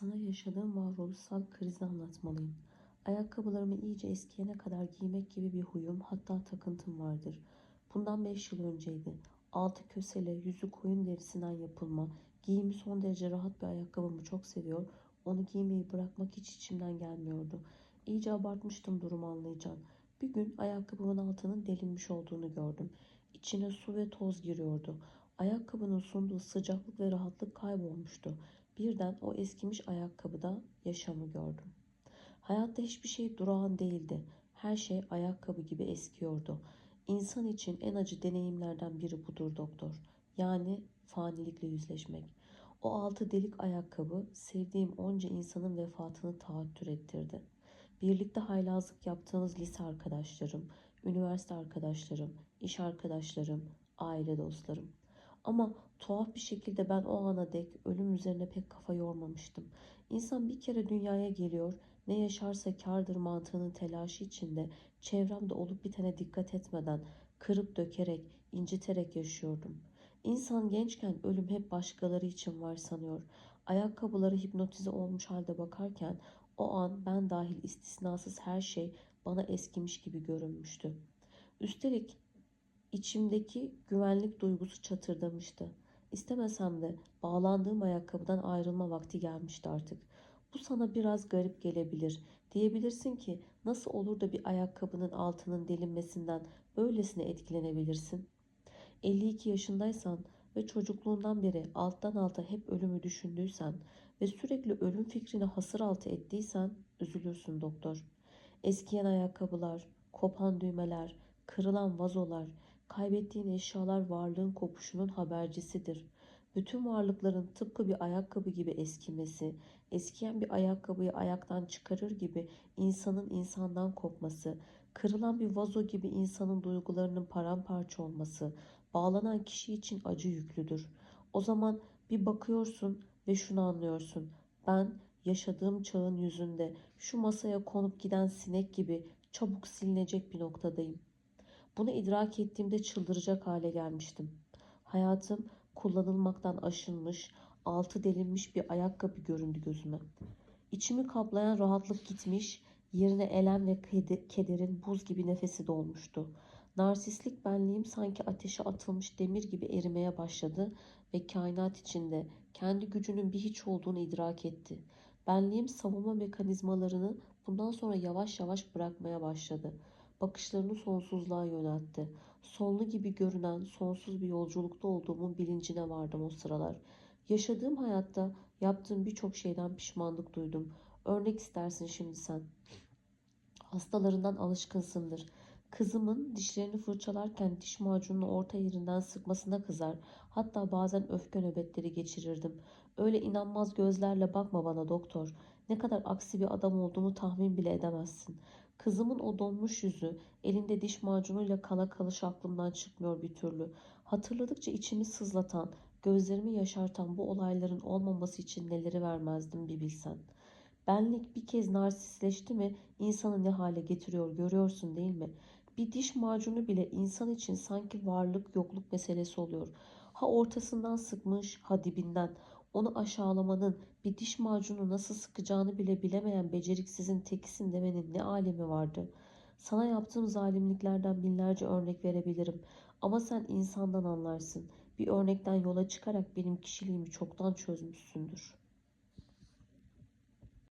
Sana yaşadığım varoluşsal krizi anlatmalıyım. Ayakkabılarımı iyice eskiyene kadar giymek gibi bir huyum hatta takıntım vardır. Bundan 5 yıl önceydi. Altı kösele, yüzü koyun derisinden yapılma, giyimi son derece rahat bir ayakkabımı çok seviyor, onu giymeyi bırakmak hiç içimden gelmiyordu. İyice abartmıştım durumu anlayacağım. Bir gün ayakkabımın altının delinmiş olduğunu gördüm. İçine su ve toz giriyordu. Ayakkabının sunduğu sıcaklık ve rahatlık kaybolmuştu. Birden o eskimiş ayakkabıda yaşamı gördüm. Hayatta hiçbir şey durağan değildi. Her şey ayakkabı gibi eskiyordu. İnsan için en acı deneyimlerden biri budur doktor. Yani fanilikle yüzleşmek. O altı delik ayakkabı sevdiğim onca insanın vefatını tahattür ettirdi. Birlikte haylazlık yaptığınız lise arkadaşlarım, üniversite arkadaşlarım, iş arkadaşlarım, aile dostlarım. Ama tuhaf bir şekilde ben o ana dek ölüm üzerine pek kafa yormamıştım. İnsan bir kere dünyaya geliyor, ne yaşarsa kârdır mantığının telaşı içinde çevremde olup bitene dikkat etmeden kırıp dökerek, inciterek yaşıyordum. İnsan gençken ölüm hep başkaları için var sanıyor. Ayakkabıları hipnotize olmuş halde bakarken o an ben dahil istisnasız her şey bana eskimiş gibi görünmüştü. Üstelik İçimdeki güvenlik duygusu çatırdamıştı. İstemesem de bağlandığım ayakkabıdan ayrılma vakti gelmişti artık. Bu sana biraz garip gelebilir. Diyebilirsin ki nasıl olur da bir ayakkabının altının delinmesinden böylesine etkilenebilirsin? 52 yaşındaysan ve çocukluğundan beri alttan alta hep ölümü düşündüysen ve sürekli ölüm fikrini hasır altı ettiysen üzülürsün doktor. Eskiyen ayakkabılar, kopan düğmeler, kırılan vazolar, kaybettiğin eşyalar varlığın kopuşunun habercisidir. Bütün varlıkların tıpkı bir ayakkabı gibi eskimesi, eskiyen bir ayakkabıyı ayaktan çıkarır gibi insanın insandan kopması, kırılan bir vazo gibi insanın duygularının paramparça olması, bağlanan kişi için acı yüklüdür. O zaman bir bakıyorsun ve şunu anlıyorsun. Ben yaşadığım çağın yüzünde şu masaya konup giden sinek gibi çabuk silinecek bir noktadayım. Bunu idrak ettiğimde çıldıracak hale gelmiştim. Hayatım kullanılmaktan aşınmış, altı delinmiş bir ayakkabı göründü gözüme. İçimi kaplayan rahatlık gitmiş, yerine elem ve kederin buz gibi nefesi dolmuştu. Narsistlik benliğim sanki ateşe atılmış demir gibi erimeye başladı ve kainat içinde kendi gücünün bir hiç olduğunu idrak etti. Benliğim savunma mekanizmalarını bundan sonra yavaş yavaş bırakmaya başladı. Bakışlarını sonsuzluğa yöneltti. Sonlu gibi görünen sonsuz bir yolculukta olduğumun bilincine vardım o sıralar. Yaşadığım hayatta yaptığım birçok şeyden pişmanlık duydum. Örnek istersin şimdi sen. Hastalarından alışkınsındır. Kızımın dişlerini fırçalarken diş macununu orta yerinden sıkmasına kızar. Hatta bazen öfke nöbetleri geçirirdim. Öyle inanmaz gözlerle bakma bana doktor. Ne kadar aksi bir adam olduğumu tahmin bile edemezsin. Kızımın o donmuş yüzü, elinde diş macunuyla kala kalış aklımdan çıkmıyor bir türlü. Hatırladıkça içimi sızlatan, gözlerimi yaşartan bu olayların olmaması için neleri vermezdim bir bilsen. Benlik bir kez narsistleşti mi insanı ne hale getiriyor görüyorsun değil mi? Bir diş macunu bile insan için sanki varlık yokluk meselesi oluyor. Ha ortasından sıkmış ha dibinden. Onu aşağılamanın bir diş macunu nasıl sıkacağını bile bilemeyen beceriksizin tekisin demenin ne alemi vardı. Sana yaptığım zalimliklerden binlerce örnek verebilirim. Ama sen insandan anlarsın. Bir örnekten yola çıkarak benim kişiliğimi çoktan çözmüşsündür.''